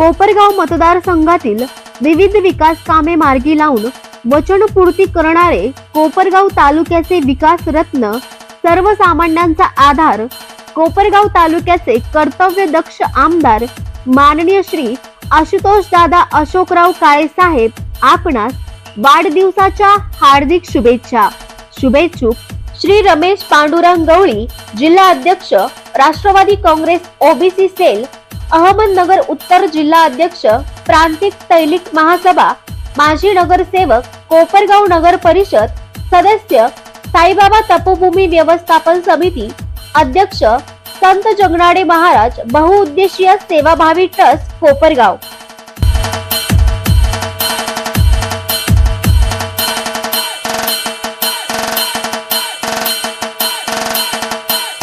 कोपरगाव मतदारसंघातील विविध विकास कामे मार्गी लावून वचनपूर्ती करणारे कोपरगाव तालुक्याचे विकास रत्न सर्वसामान्यांचा आधार कोपरगाव तालुक्याचे कर्तव्य दक्ष आमदार माननीय श्री आशुतोष दादा अशोकराव काळे साहेब आपणास वाढदिवसाच्या हार्दिक शुभेच्छा. शुभेच्छुक श्री रमेश पांडुरंग गवळी जिल्हा अध्यक्ष Rashtrawadi Congress OBC cell Ahmednagar उत्तर जिल्हा अध्यक्ष प्रांतिक तैलिक महासभा माजी नगरसेवक कोपरगाव नगर परिषद सदस्य साईबाबा तपोभूमी व्यवस्थापन समिती अध्यक्ष संत जगनाडे महाराज बहुउद्देशीय सेवाभावी ट्रस्ट कोपरगाव.